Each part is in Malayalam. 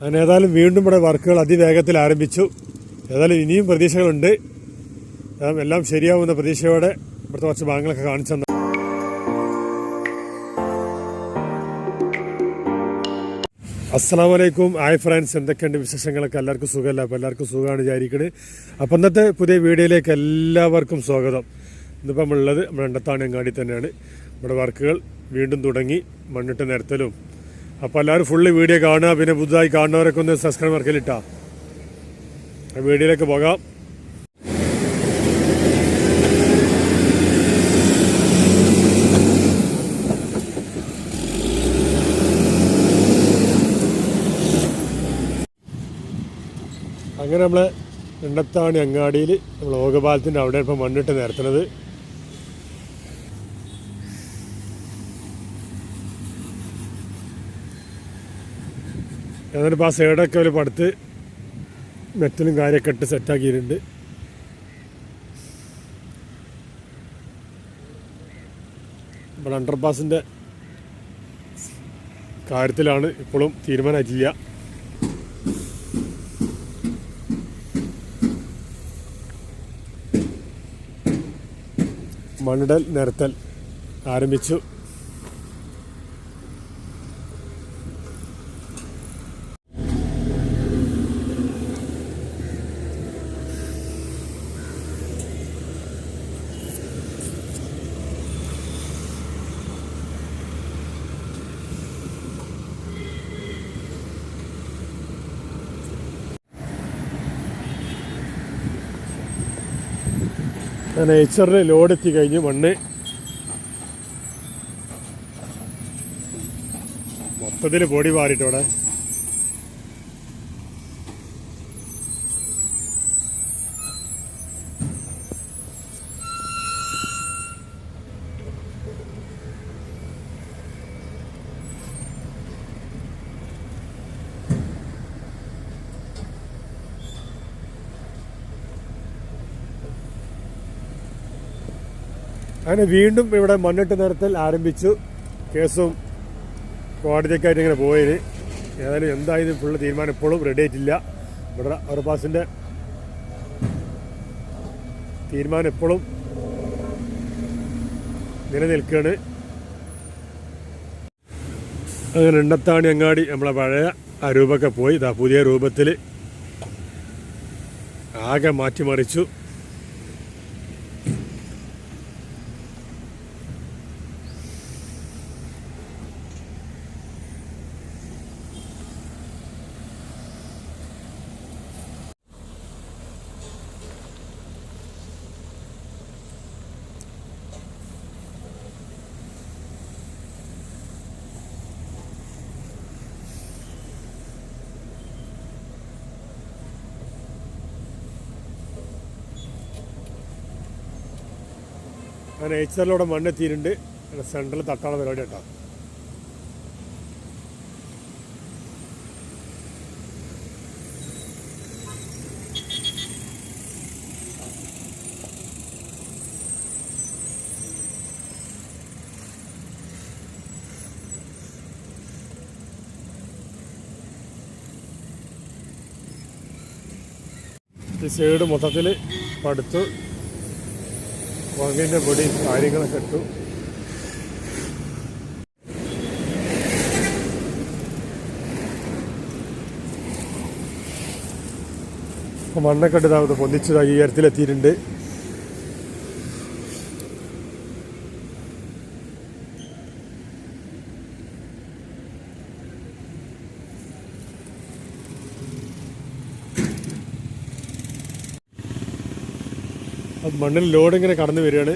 അങ്ങനെ ഏതായാലും വീണ്ടും ഇവിടെ വർക്കുകൾ അതിവേഗത്തിൽ ആരംഭിച്ചു. ഏതായാലും ഇനിയും പ്രതീക്ഷകളുണ്ട്. എല്ലാം ശരിയാവുന്ന പ്രതീക്ഷയോടെ ഇവിടുത്തെ കുറച്ച് ഭാഗങ്ങളൊക്കെ കാണിച്ചു തന്നെ. അസ്സാം വലൈക്കും ഹായ് ഫ്രണ്ട്സ്. എന്തൊക്കെയുണ്ട് വിശേഷങ്ങളൊക്കെ? എല്ലാവർക്കും സുഖമല്ല? അപ്പോൾ എല്ലാവർക്കും സുഖമാണ് വിചാരിക്കുന്നത് അപ്പം ഇന്നത്തെ പുതിയ വീഡിയോയിലേക്ക് എല്ലാവർക്കും സ്വാഗതം. ഇന്നിപ്പോൾ നമ്മളുള്ളത് നമ്മുടെ എണ്ടത്താണിയങ്ങാടി തന്നെയാണ്. നമ്മുടെ വർക്കുകൾ വീണ്ടും തുടങ്ങി മണ്ണിട്ട് നിരത്തലും. അപ്പോൾ എല്ലാവരും ഫുള്ള് വീഡിയോ കാണുക പിന്നെ പുതുതായി കാണുന്നവരൊക്കെ ഒന്ന് സബ്സ്ക്രൈബ് വർക്കിലിട്ടാ. വീഡിയോയിലേക്ക് പോകാം. അങ്ങനെ നമ്മളെ എണ്ണത്താണി അങ്ങാടിയിൽ നമ്മൾ ലോകപാലത്തിന്റെ അവിടെ ഇപ്പം മണ്ണിട്ട് നിരത്തുന്നത്. ഇപ്പോൾ ആ സൈഡൊക്കെ ഒരു പടുത്ത് മെറ്റലും കാര്യമൊക്കെ ഇട്ട് സെറ്റാക്കിയിട്ടുണ്ട് ഇവിടെ അണ്ടർപാസിന്റെ കാര്യത്തിലാണ് ഇപ്പോഴും തീരുമാനമായിട്ടില്ല മണ്ണിടൽ നിരത്തൽ ആരംഭിച്ചു. അങ്ങനെ എച്ചറിന് ലോഡ് എത്തി കഴിഞ്ഞ് മണ്ണ് മൊത്തത്തിൽ പൊടി മാറിയിട്ടോടെ അങ്ങനെ വീണ്ടും ഇവിടെ മണ്ണിട്ട് നിരത്തൽ ആരംഭിച്ചു. കേസും കോടതിക്കായിട്ട് ഇങ്ങനെ പോയത് ഏതായാലും എന്തായാലും ഫുള്ള് തീരുമാനം ഇപ്പോഴും റെഡി ആയിട്ടില്ല. ഇവിടെ അറുപാസിന്റെ തീരുമാനം ഇപ്പോഴും നിലനിൽക്കുകയാണ്. അങ്ങനെ എണ്ണത്താണി അങ്ങാടി നമ്മളെ പഴയ ആ രൂപമൊക്കെ പോയി. ഇതാ പുതിയ രൂപത്തിൽ ആകെ മാറ്റിമറിച്ചു. അങ്ങനെ എച്ചറിലൂടെ മണ്ണെത്തിയിട്ടുണ്ട്. സെൻട്രൽ തട്ടാണ് പരിപാടി കേട്ടോ. സൈഡ് മൊത്തത്തിൽ പടുത്തു. വങ്ങിന്റെ പൊടി കാര്യങ്ങളൊക്കെ ഇട്ടു. അപ്പോൾ മണ്ണൊക്കെ ഇട്ട് ഇതാ പൊന്നിച്ച് ഈ ഉയരത്തിലെത്തിയിട്ടുണ്ട്. മണ്ണിൽ ലോഡ് ഇങ്ങനെ കടന്നു വരികയാണ്.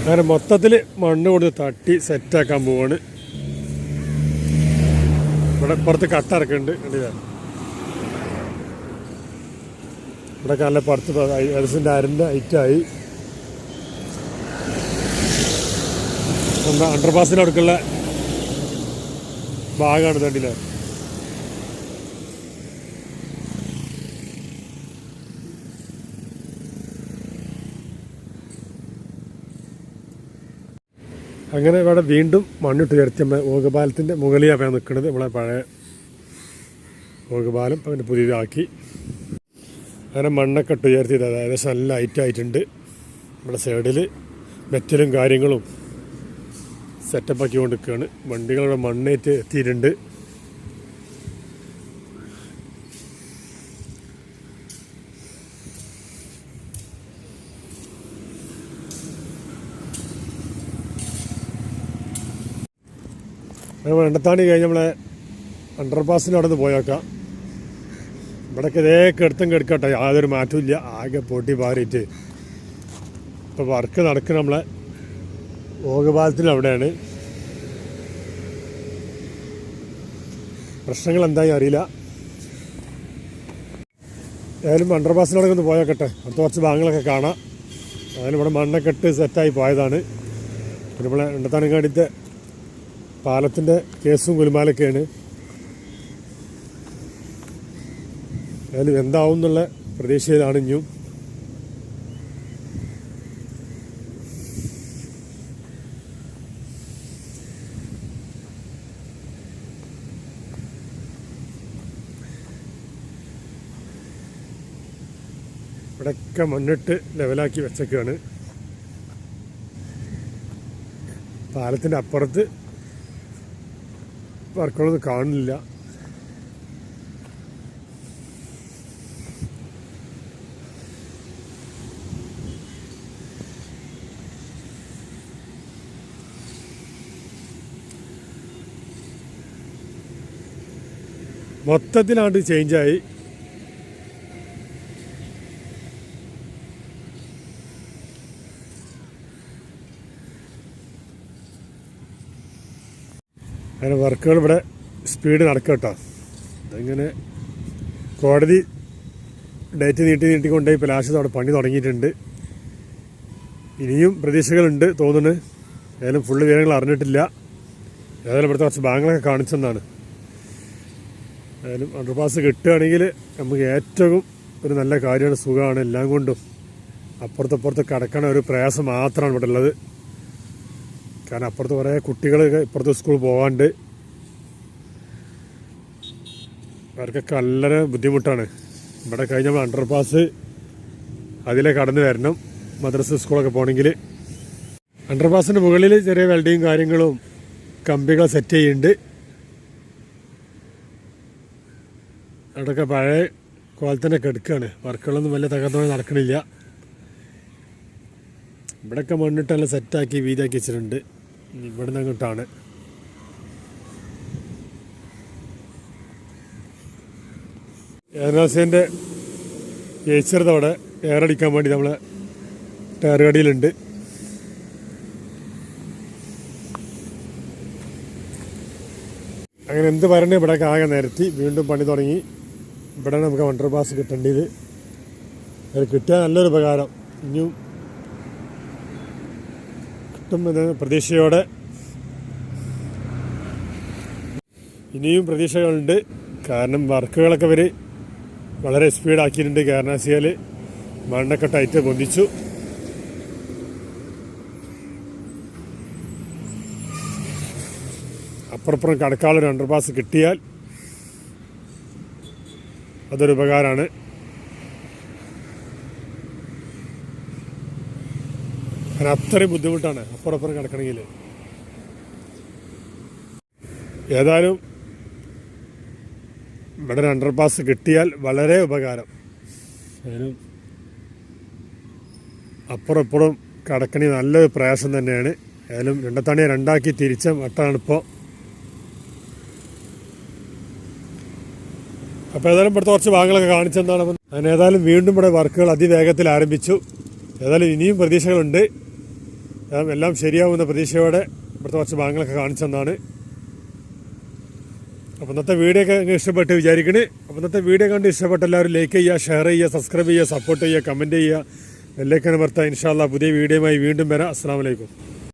അങ്ങനെ മൊത്തത്തിൽ മണ്ണ് കൊണ്ട് തട്ടി സെറ്റാക്കാൻ പോവാണ്. ഇവിടെ പുറത്ത് കട്ട ഇറക്കുന്നുണ്ട് കണ്ടില്ലേ? ഇവിടെ നല്ല പുറത്ത് ഏകദേശം അരന്റെ ഹൈറ്റായി അണ്ടർ അണ്ടർപാസിന്റെ അടുക്കുള്ള ഭാഗമാണ് തണ്ടില്ലേ അങ്ങനെ ഇവിടെ വീണ്ടും മണ്ണിട്ട് ഉയർത്തി നമ്മൾ മുകളിലാണ് മുകളിലാണ് നിൽക്കുന്നത് നമ്മളെ പഴയ ഓകപാലം അതിന്റെ പുതിയതാക്കി. അങ്ങനെ മണ്ണൊക്കെ ഇട്ട് ഉയർത്തിയത് അതായത് നല്ല ഹൈറ്റായിട്ടുണ്ട് നമ്മുടെ സൈഡിൽ മെറ്റലും കാര്യങ്ങളും സെറ്റപ്പാക്കി കൊണ്ടിരിക്കുകയാണ് വണ്ടികളുടെ മണ്ണേറ്റ് എത്തിയിട്ടുണ്ട്. നമ്മൾ എണ്ണത്താണി കഴിഞ്ഞ് നമ്മളെ അണ്ടർപാസിന്റെ അവിടെ നിന്ന് പോയേക്കാം. ഇവിടേക്ക് ഇതേ കെടുത്തും കെടുക്കട്ടെ. യാതൊരു മാറ്റവും ഇല്ല. ആകെ പൊട്ടി പാറിയിട്ട്. ഇപ്പോൾ വർക്ക് നടക്കുന്ന നമ്മളെ ഓഗപാലത്തിന് അവിടെയാണ്. പ്രശ്നങ്ങൾ എന്തായി അറിയില്ല. ഏതായാലും അണ്ടർപാസിനോടൊക്കെ ഒന്ന് പോയേക്കട്ടെ. അടുത്ത കുറച്ച് ഭാഗങ്ങളൊക്കെ കാണാം. അതിന് ഇവിടെ മണ്ണൊക്കെ ഇട്ട് സെറ്റായി പോയതാണ്. പിന്നെ നമ്മളെ എണ്ടത്താനങ്ങാടിത്തെ പാലത്തിന്റെ കേസും കുലുമാലൊക്കെയാണ് അതിലും എന്താവും എന്നുള്ള പ്രതീക്ഷയിലാണ് ഇനിയും. ഇവിടെയൊക്കെ മണ്ണിട്ട് ലെവലാക്കി വെച്ചൊക്കെയാണ്. പാലത്തിന്റെ അപ്പുറത്ത് വർക്കുകളൊന്നും കാണുന്നില്ല. മൊത്തത്തിലാണ്ട് ചേഞ്ചായി അങ്ങനെ വർക്കുകൾ ഇവിടെ സ്പീഡ് നടക്കുക കേട്ടോ. അതിങ്ങനെ കോടതി ഡേറ്റ് നീട്ടി നീട്ടിക്കൊണ്ടേ ഇപ്പോൾ ലാസ്റ്റ് അവിടെ പണി തുടങ്ങിയിട്ടുണ്ട്. ഇനിയും പ്രതീക്ഷകളുണ്ട് തോന്നുന്നു. ഏതായാലും ഫുള്ള് വിവരങ്ങൾ അറിഞ്ഞിട്ടില്ല. ഏതായാലും ഇവിടുത്തെ കുറച്ച് ബാങ്കുകളൊക്കെ കാണിച്ചെന്നാണ്. ഏതായാലും അണ്ടർപാസ് കിട്ടുകയാണെങ്കിൽ നമുക്ക് ഏറ്റവും ഒരു നല്ല കാര്യമാണ് സുഖമാണ്. എല്ലാം കൊണ്ടും അപ്പുറത്തപ്പുറത്ത് കടക്കണ ഒരു പ്രയാസം മാത്രമാണ് ഇവിടെ ഉള്ളത്. കാരണം അപ്പുറത്ത് കുറേ കുട്ടികൾ ഇപ്പുറത്ത് സ്കൂളിൽ പോകാണ്ട് അവർക്കൊക്കെ വളരെ ബുദ്ധിമുട്ടാണ്. ഇവിടെ കഴിഞ്ഞ അണ്ടർ പാസ് അതിലെ കടന്നു വരണം. മദ്രസ സ്കൂളൊക്കെ പോകണമെങ്കിൽ. അണ്ടർ പാസിന്റെ മുകളിൽ ചെറിയ വെൽഡിങ് കാര്യങ്ങളും കമ്പികൾ സെറ്റ് ചെയ്യുന്നുണ്ട്. അവിടെയൊക്കെ പഴയ കോലത്തന്നെ കെടുക്കുകയാണ് വർക്കുകളൊന്നും വലിയ തകർന്നോ നടക്കണില്ല. ഇവിടെയൊക്കെ മണ്ണിട്ടെല്ലാം സെറ്റാക്കി വീതിയാക്കി വെച്ചിട്ടുണ്ട്. ഇവിടുന്ന് അങ്ങോട്ടാണ് എയർനാസിന്റെ ഏച്ചറുതവിടെ എയറടിക്കാൻ വേണ്ടി നമ്മൾ ടയർ കടിയിലുണ്ട് അങ്ങനെ എന്ത് പറയണേ ഇവിടെ ആകെ നിരത്തി. വീണ്ടും പണി തുടങ്ങി. ഇവിടെ നമുക്ക് വണ്ടർ പാസ് കിട്ടേണ്ടത്. അത് കിട്ടിയാൽ നല്ലൊരു ഉപകാരം. ഇനിയും കിട്ടുമെന്ന് പ്രതീക്ഷയോടെ. ഇനിയും പ്രതീക്ഷകളുണ്ട്. കാരണം വർക്കുകളൊക്കെ ഇവർ വളരെ സ്പീഡാക്കിയിട്ടുണ്ട്. കാരണവശാൽ മണ്ണൊക്കെ ടൈറ്റ് പൊന്തിച്ചു. അപ്പുറപ്പുറം കടക്കാളൊരു അണ്ടർപാസ് കിട്ടിയാൽ അതൊരു ഉപകാരമാണ്. കാരണം അത്രയും ബുദ്ധിമുട്ടാണ് അപ്പുറപ്പുറം കിടക്കണമെങ്കിൽ. ഏതായാലും ഇവിടെ ഒരു അണ്ടർപാസ് കിട്ടിയാൽ വളരെ ഉപകാരം. അതിനും അപ്പുറം ഇപ്പുറം കടക്കണി നല്ലൊരു പ്രയാസം തന്നെയാണ്. ഏതായാലും രണ്ടത്തണിയെ രണ്ടാക്കി തിരിച്ച മട്ടാണിപ്പോൾ അപ്പോൾ ഏതായാലും ഇവിടുത്തെ കുറച്ച് ഭാഗങ്ങളൊക്കെ കാണിച്ചെന്നാണ് അതിന് ഏതായാലും വീണ്ടും ഇവിടെ വർക്കുകൾ അതിവേഗത്തിൽ ആരംഭിച്ചു. ഏതായാലും ഇനിയും പ്രതീക്ഷകളുണ്ട്. എല്ലാം ശരിയാവുന്ന പ്രതീക്ഷയോടെ ഇവിടുത്തെ കുറച്ച് ഭാഗങ്ങളൊക്കെ കാണിച്ചെന്നാണ് അപ്പോൾ ഇന്നത്തെ വീഡിയോ ഒക്കെ ഇഷ്ടപ്പെട്ട് വിചാരിക്കണേ. അപ്പോൾ ഇന്നത്തെ വീഡിയോ കണ്ട് ഇഷ്ടപ്പെട്ട എല്ലാവരും ലൈക്ക് ചെയ്യുക ഷെയർ ചെയ്യുക സബ്സ്ക്രൈബ് ചെയ്യുക സപ്പോർട്ട് ചെയ്യുക കമന്റ് ചെയ്യുക. ബെല്ലൈക്കൻ വർത്താൻ ഇൻഷാല്ല പുതിയ വീഡിയോയുമായി വീണ്ടും വരാം. അസ്സാം വലൈക്കും